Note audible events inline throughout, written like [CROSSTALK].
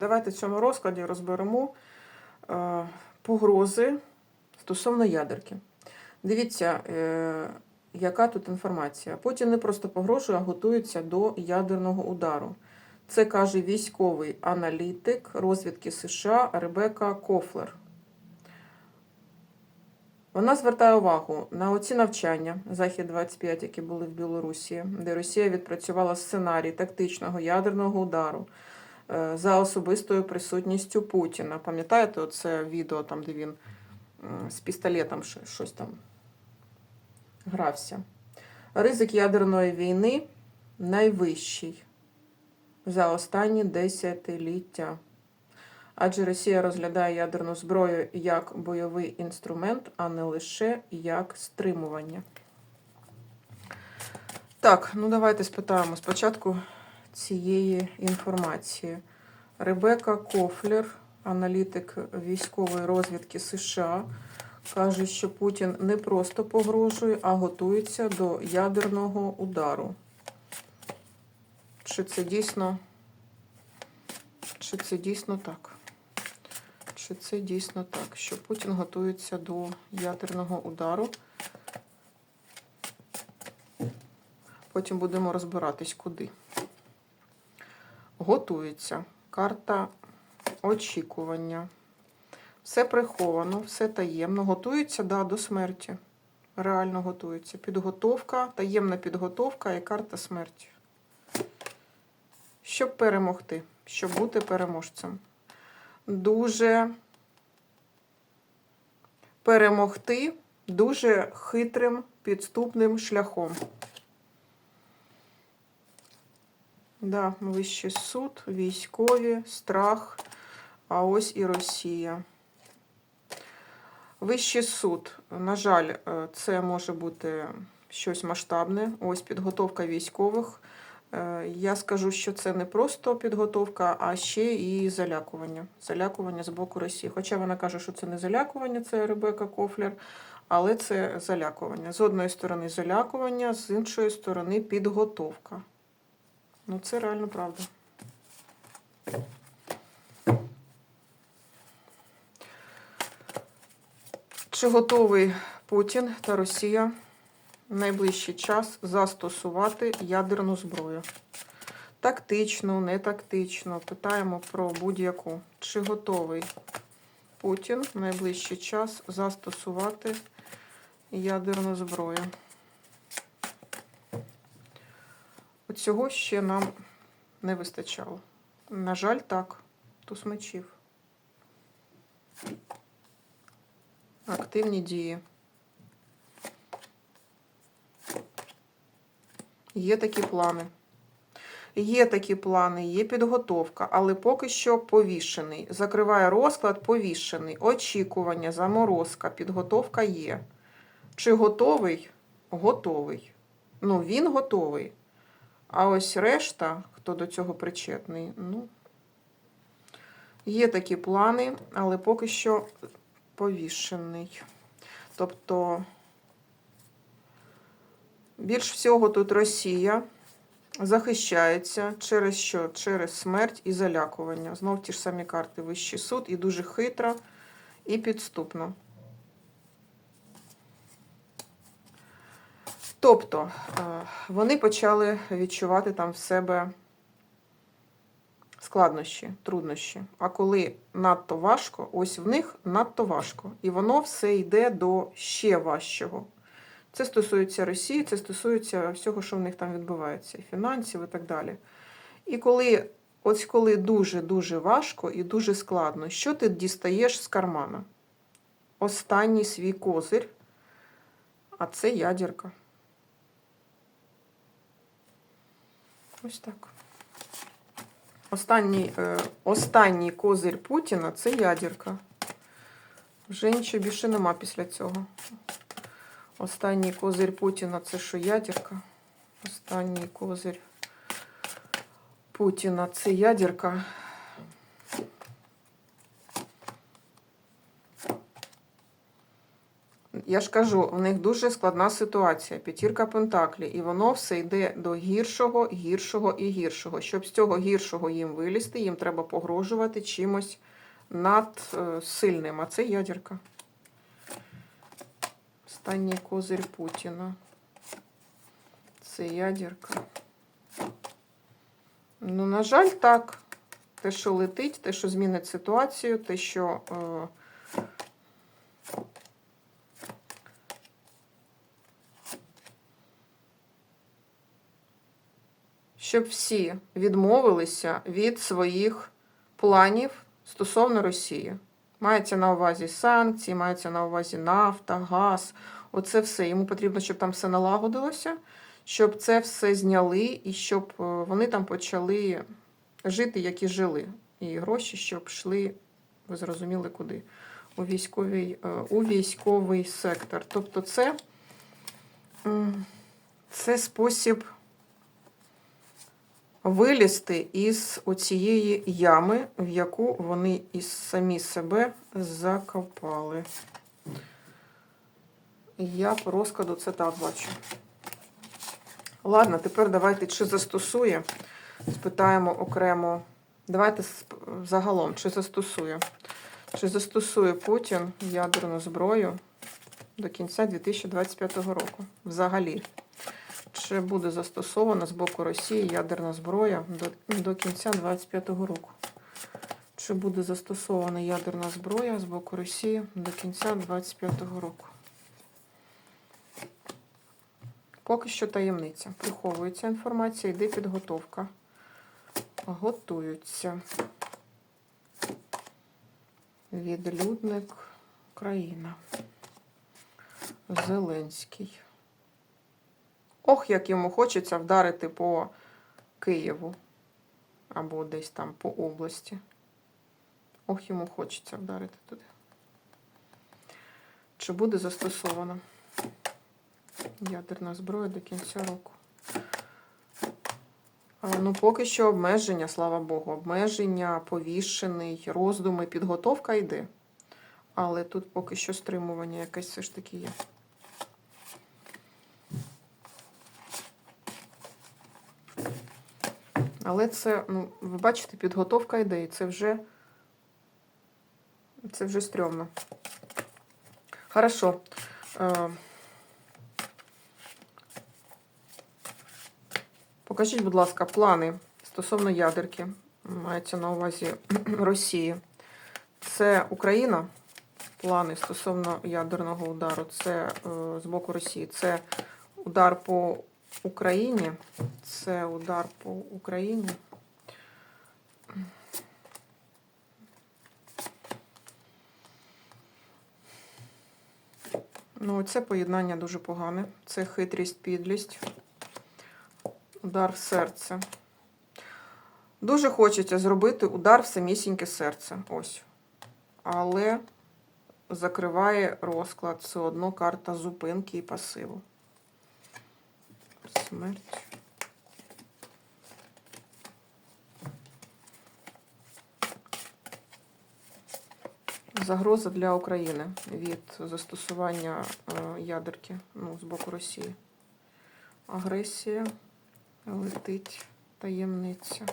Давайте в цьому розкладі розберемо е, погрози стосовно ядерки. Дивіться, е, яка тут інформація. Путін не просто погрожує, а готується до ядерного удару. Це каже військовий аналітик розвідки США Ребека Кофлер. Вона звертає увагу на оці навчання Захід 25, які були в Білорусі, де Росія відпрацювала сценарій тактичного ядерного удару за особистою присутністю Путіна. Пам'ятаєте, оце відео, там, де він з пістолетом щось там грався. Ризик ядерної війни найвищий за останні десятиліття. Адже Росія розглядає ядерну зброю як бойовий інструмент, а не лише як стримування. Так, ну давайте спитаємо спочатку цієї інформації. Ребека Кофлер, аналітик військової розвідки США, каже, що Путін не просто погрожує, а готується до ядерного удару. Чи це дійсно, чи це дійсно так? Чи це дійсно так, що Путін готується до ядерного удару? Потім будемо розбиратись, куди. Готується. Карта очікування. Все приховано, все таємно. Готується да, до смерті. Реально готується. Підготовка, таємна підготовка і карта смерті. Щоб перемогти, щоб бути переможцем. Дуже перемогти дуже хитрим підступним шляхом. Да, вищий суд, військові, страх, а ось і Росія. Вищий суд, на жаль, е, це може бути щось масштабне. Ось підготовка військових. Е, Я скажу, що це не просто підготовка, а ще і залякування. Залякування з боку Росії. Хоча вона каже, що це не залякування, це Ребека Кофлер, але це залякування. З одної сторони залякування, з іншої сторони підготовка. Ну, це реально правда. Чи готовий Путін та Росія в найближчий час застосувати ядерну зброю? Тактично, не тактично. Питаємо про будь-яку. Чи готовий Путін в найближчий час застосувати ядерну зброю? Цього ще нам не вистачало. На жаль, так. Туз мечів. Активні дії. Є такі плани. Є такі плани, є підготовка, але поки що повішений. Закриває розклад, повішений. Очікування, заморозка, підготовка є. Чи готовий? Готовий. Ну, він готовий. А ось решта, хто до цього причетний, ну, є такі плани, але поки що повішений. Тобто, більш всього тут Росія захищається через що? Через смерть і залякування. Знов ті ж самі карти Вищий суд, і дуже хитро, і підступно. Тобто е, вони почали відчувати там в себе складнощі, труднощі. А коли надто важко, ось в них надто важко. І воно все йде до ще важчого. Це стосується Росії, це стосується всього, що в них там відбувається, і фінансів і так далі. І коли, ось коли дуже-дуже важко і дуже складно, що ти дістаєш з кармана? Останній свій козир, а це ядерка. Ось так. Останній, е, останній козир Путіна це ядерка. Вже нічого більше нема після цього. Останній козир Путіна це що ядерка. Останній козир Путіна це ядерка. Я ж кажу, в них дуже складна ситуація, п'ятірка пентаклі, і воно все йде до гіршого, гіршого і гіршого. Щоб з цього гіршого їм вилізти, їм треба погрожувати чимось надсильним. А це ядерка. Останній козир Путіна. Це ядерка. Ну, на жаль, так. Те, що летить, те, що змінить ситуацію, те, що. Е, щоб всі відмовилися від своїх планів стосовно Росії. Мається на увазі санкції, мається на увазі нафта, газ. Оце все. Йому потрібно, щоб там все налагодилося, щоб це все зняли і щоб е, вони там почали жити, як і жили. І гроші, щоб йшли, ви зрозуміли, куди? У військовий, е, у військовий сектор. Тобто, це, це спосіб вилізти із оцієї ями, в яку вони із самі себе закопали. Я по розкладу це так бачу. Ладно, тепер давайте чи застосує. Спитаємо окремо. Давайте загалом, чи застосує. Чи застосує Путін ядерну зброю до кінця 2025 року? Взагалі. Чи буде застосована з боку Росії ядерна зброя до, до кінця 2025 року? Чи буде застосована ядерна зброя з боку Росії до кінця 2025 року? Поки що таємниця. Приховується інформація, йде підготовка. Готуються. Відлюдник Україна. Зеленський. Ох, як йому хочеться вдарити по Києву або десь там по області. Ох, йому хочеться вдарити туди. Чи буде застосована ядерна зброя до кінця року? Ну, поки що обмеження, слава Богу, обмеження, повішений, роздуми, підготовка йде. Але тут поки що стримування якесь все ж таки є. Але це, ну, ви бачите, підготовка йде, і це вже, це вже стрьомно. Хорошо. Е, Покажіть, будь ласка, плани стосовно ядерки. Мається на увазі [CLEARS THROAT] Росії. Це Україна. Плани стосовно ядерного удару. Це е, з боку Росії. Це удар по Україні. Це удар по Україні. Ну, це поєднання дуже погане. Це хитрість, підлість. Удар в серце. Дуже хочеться зробити удар в самісіньке серце. Ось. Але закриває розклад все одно карта зупинки і пасиву. Смерть. Загроза для України від застосування е, ядерки ну, з боку Росії. Агресія летить таємниця.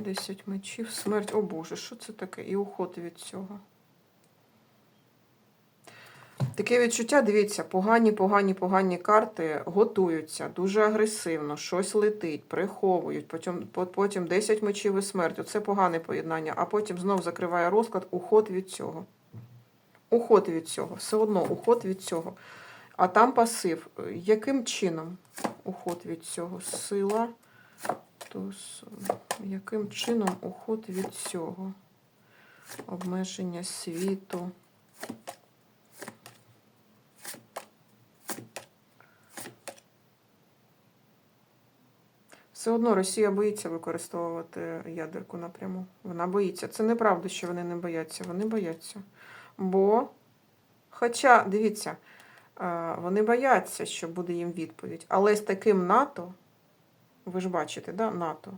Десять мечів. Смерть. О Боже, що це таке? І уход від цього. Таке відчуття, дивіться, погані, погані, погані карти готуються дуже агресивно, щось летить, приховують, потім, потім 10 мечів і смерть. Оце погане поєднання, а потім знов закриває розклад, уход від цього. Уход від цього, все одно уход від цього. А там пасив. Яким чином уход від цього? Сила. Туз. Яким чином уход від цього? Обмеження світу. Все одно Росія боїться використовувати ядерку напряму. Вона боїться. Це неправда, що вони не бояться. Вони бояться. Бо, хоча, дивіться, е, вони бояться, що буде їм відповідь. Але з таким НАТО, ви ж бачите, да, НАТО.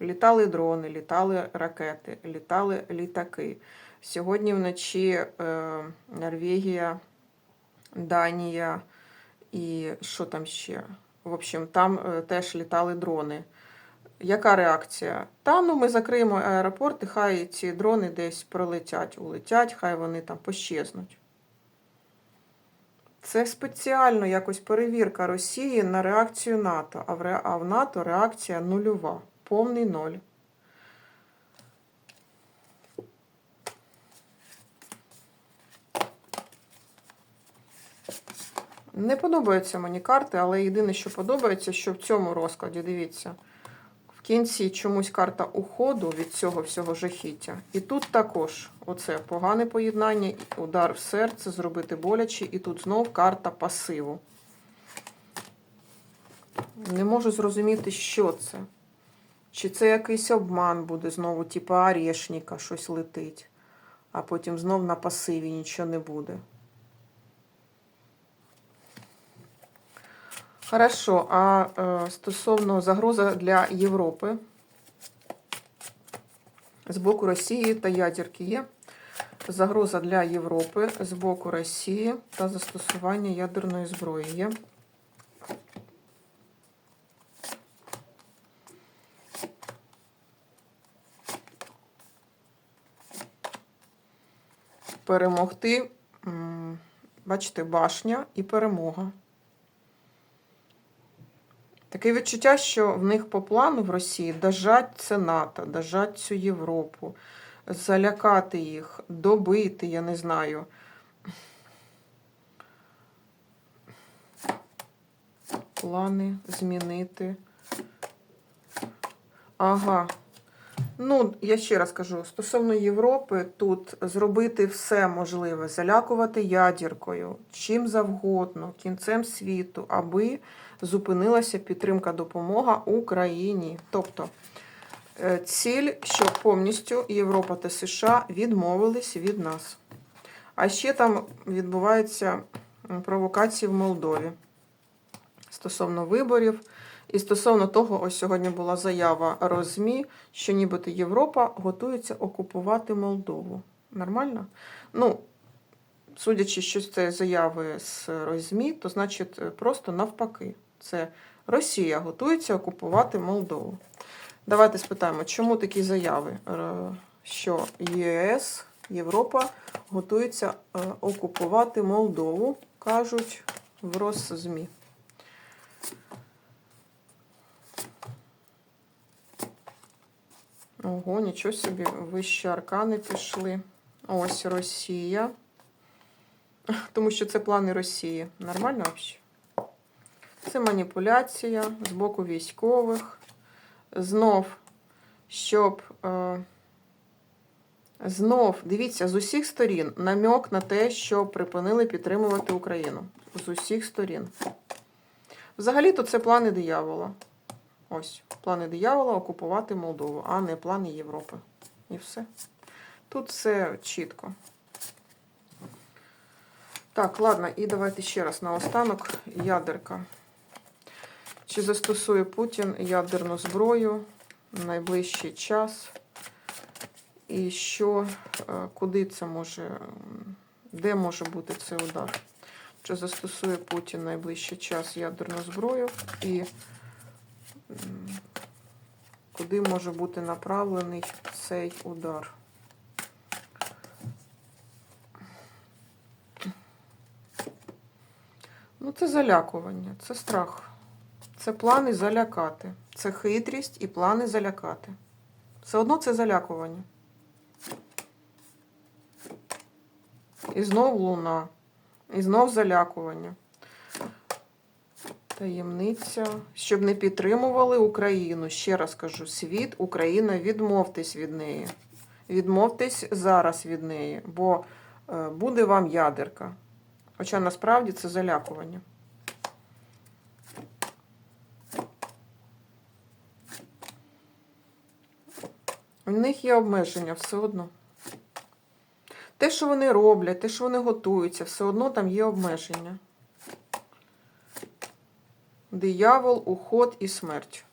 Літали дрони, літали ракети, літали літаки. Сьогодні вночі е, Норвегія Данія і що там ще? В общем, там е, теж літали дрони. Яка реакція? Та ну ми закриємо аеропорт, і хай ці дрони десь пролетять, улетять, хай вони там пощезнуть. Це спеціально якось перевірка Росії на реакцію НАТО, а в, ре... а в НАТО реакція нульова, повний ноль. Не подобаються мені карти, але єдине, що подобається, що в цьому розкладі, дивіться, в кінці чомусь карта уходу від цього всього жахіття. І тут також оце погане поєднання, удар в серце, зробити боляче, і тут знов карта пасиву. Не можу зрозуміти, що це. Чи це якийсь обман буде знову, типу орешника, щось летить, а потім знов на пасиві нічого не буде. Хорошо, а е, стосовно загроза для Європи з боку Росії та ядерки є. Загроза для Європи з боку Росії та застосування ядерної зброї є. Перемогти, бачите, башня і перемога. Таке відчуття, що в них по плану в Росії дожать це НАТО, дожать цю Європу, залякати їх, добити, я не знаю. Плани змінити. Ага. Ну, я ще раз кажу, стосовно Європи, тут зробити все можливе, залякувати ядіркою, чим завгодно, кінцем світу, аби зупинилася підтримка допомога Україні. Тобто е, ціль, щоб повністю Європа та США відмовились від нас. А ще там відбуваються провокації в Молдові стосовно виборів. І стосовно того, ось сьогодні була заява Розмі, що нібито Європа готується окупувати Молдову. Нормально? Ну, судячи, що це заяви з Розмі, то значить е, просто навпаки. Це Росія готується окупувати Молдову. Давайте спитаємо, чому такі заяви, Е, що ЄС, Європа готується е, окупувати Молдову, кажуть в Росзмі. Ого, нічого собі, вищі аркани пішли. Ось Росія. Тому що це плани Росії. Нормально взагалі? Це маніпуляція з боку військових. Знов, щоб. Е, знов, дивіться, з усіх сторін намек на те, що припинили підтримувати Україну. З усіх сторін. Взагалі-то це плани диявола. Ось, плани диявола окупувати Молдову, а не плани Європи. І все. Тут все чітко. Так, ладно, і давайте ще раз наостанок. Ядерка. Чи застосує Путін ядерну зброю в найближчий час? І що, е, куди це може, де може бути цей удар? Чи застосує Путін в найближчий час ядерну зброю? І куди може бути направлений цей удар? Ну, це залякування, це страх. Це плани залякати. Це хитрість і плани залякати. Все одно це залякування. І знов луна. І знов залякування. Таємниця. Щоб не підтримували Україну. Ще раз кажу: світ, Україна, відмовтесь від неї. Відмовтесь зараз від неї, бо е, буде вам ядерка. Хоча насправді це залякування. У них є обмеження все одно. Те, що вони роблять, те, що вони готуються, все одно там є обмеження. Диявол, уход і смерть.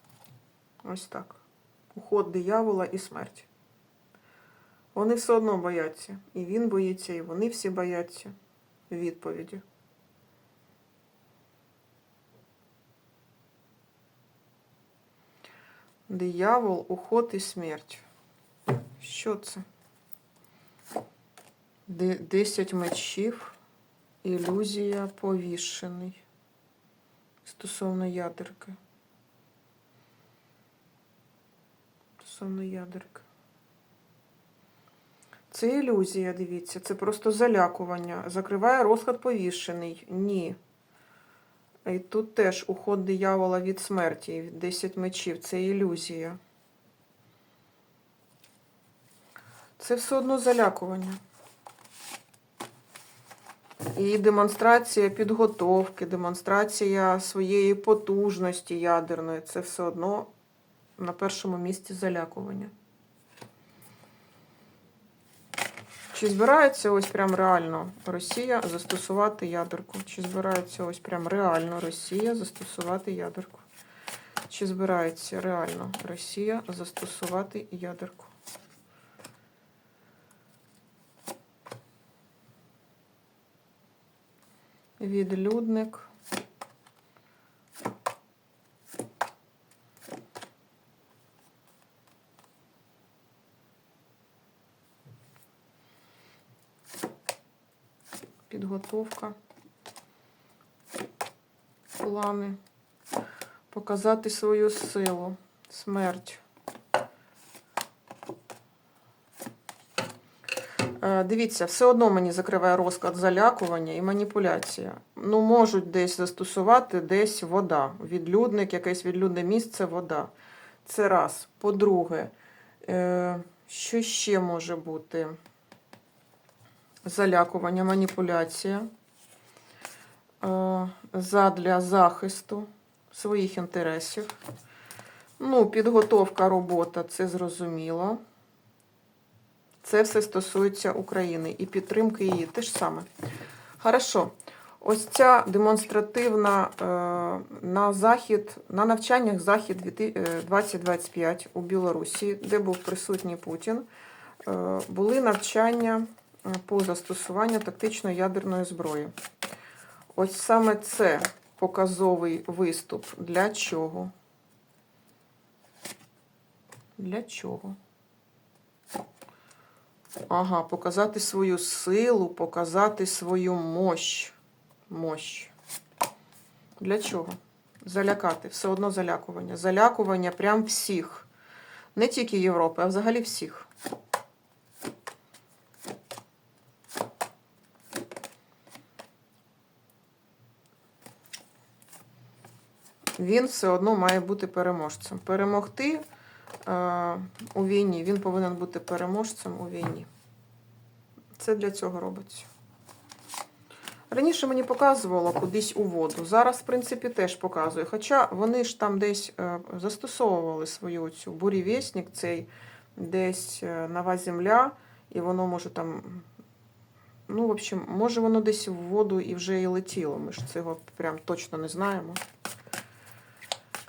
Ось так. Уход диявола і смерть. Вони все одно бояться. І він боїться, і вони всі бояться відповіді. Диявол, уход і смерть. Що це? Десять мечів. Ілюзія повішений. Стосовно ядерки. Стосовно ядерки. Це ілюзія, дивіться, це просто залякування. Закриває розклад повішений. Ні. І тут теж уход диявола від смерті, від 10 мечів. Це ілюзія. Це все одно залякування. І демонстрація підготовки, демонстрація своєї потужності ядерної. Це все одно на першому місці залякування. Чи збирається ось прям реально Росія застосувати ядерку? Чи збирається ось прям реально Росія застосувати ядерку? Чи збирається реально Росія застосувати ядерку? Відлюдник. Підготовка. Плани. Показати свою силу. Смерть. Дивіться, все одно мені закриває розклад залякування і маніпуляція. Ну, можуть десь застосувати десь вода. Відлюдник, якесь відлюдне місце, вода. Це раз. По-друге, е, що ще може бути? Залякування, маніпуляція. Е, Задля захисту своїх інтересів. Ну, підготовка, робота, це зрозуміло. Це все стосується України і підтримки її. Те ж саме. Хорошо. Ось ця демонстративна е, на захід, на навчаннях Захід 2025 у Білорусі, де був присутній Путін, е, були навчання е, по застосуванню тактичної ядерної зброї. Ось саме це показовий виступ. Для чого? Для чого? Ага, показати свою силу, показати свою мощь. Мощь. Для чого? Залякати. Все одно залякування. Залякування прям всіх. Не тільки Європи, а взагалі всіх. Він все одно має бути переможцем. Перемогти у війні, він повинен бути переможцем у війні. Це для цього робиться. Раніше мені показувало кудись у воду. Зараз, в принципі, теж показує. Хоча вони ж там десь е, застосовували свою цю бурєвєснік, цей десь е, нова земля, і воно може там. Ну, в общем, може воно десь в воду і вже і летіло. Ми ж цього прям точно не знаємо.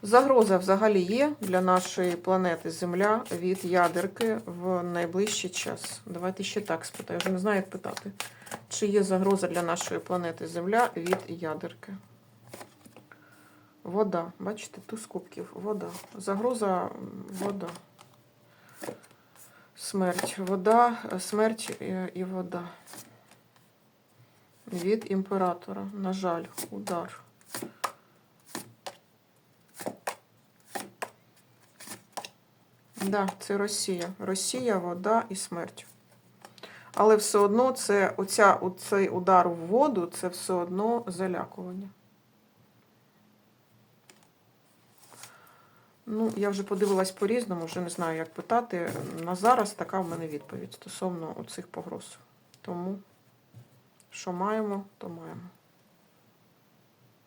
Загроза взагалі є для нашої планети Земля від ядерки в найближчий час. Давайте ще так спитаю. Вже не знаю, як питати. Чи є загроза для нашої планети Земля від ядерки? Вода. Бачите, туз кубків. Вода. Загроза вода. Смерть. Вода, е, смерть і- і вода. Від імператора. На жаль, удар. Да, це Росія. Росія, вода і смерть. Але все одно це оця, оцей удар в воду це все одно залякування. Ну, я вже подивилась по-різному, вже не знаю, як питати. На зараз така в мене відповідь стосовно оцих погроз. Тому, що маємо, то маємо.